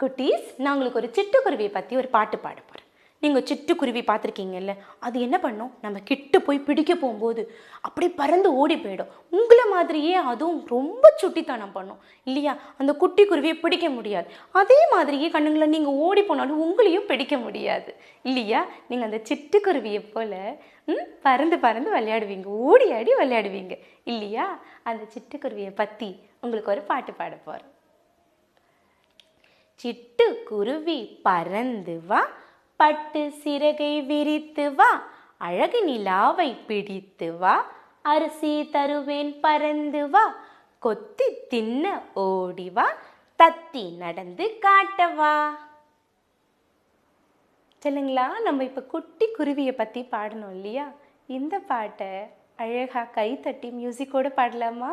குட்டீஸ் நான் உங்களுக்கு ஒரு சிட்டுக்குருவியை பற்றி ஒரு பாட்டு பாட போகிறேன் நீங்கள் சிட்டுக்குருவி பார்த்துருக்கீங்கல்ல அது என்ன பண்ணும்? நம்ம கிட்ட போய் பிடிக்க போகும்போது அப்படியே பறந்து ஓடி போயிடும். உங்களை மாதிரியே அதுவும் ரொம்ப சுட்டித்தனம் பண்ணும். இல்லையா? அந்த குட்டி குருவியை பிடிக்க முடியாது. அதே மாதிரியே கண்ணுங்களை நீங்கள் ஓடி போனாலும் உங்களையும் பிடிக்க முடியாது. இல்லையா? நீங்கள் அந்த சிட்டுக்குருவியை போல் ம், பறந்து பறந்து விளையாடுவீங்க. ஓடி ஆடி விளையாடுவீங்க. இல்லையா? அந்த சிட்டுக்குருவியை பற்றி உங்களுக்கு ஒரு பாட்டு பாட போகிறேன் சிட்டு குருவி பறந்து வா பட்டு சிறகை விரித்து வா அழகு நிலாவை பிடித்து வா அரிசி தருவேன் பறந்து வா கொத்தி தின்ன ஓடி வா தத்தி நடந்து காட்டவா சொல்லுங்களா நம்ம இப்போ குட்டி குருவியை பற்றி பாடணும் இல்லையா? இந்த பாட்டை அழகாக கை தட்டி மியூசிக்கோடு பாடலாமா?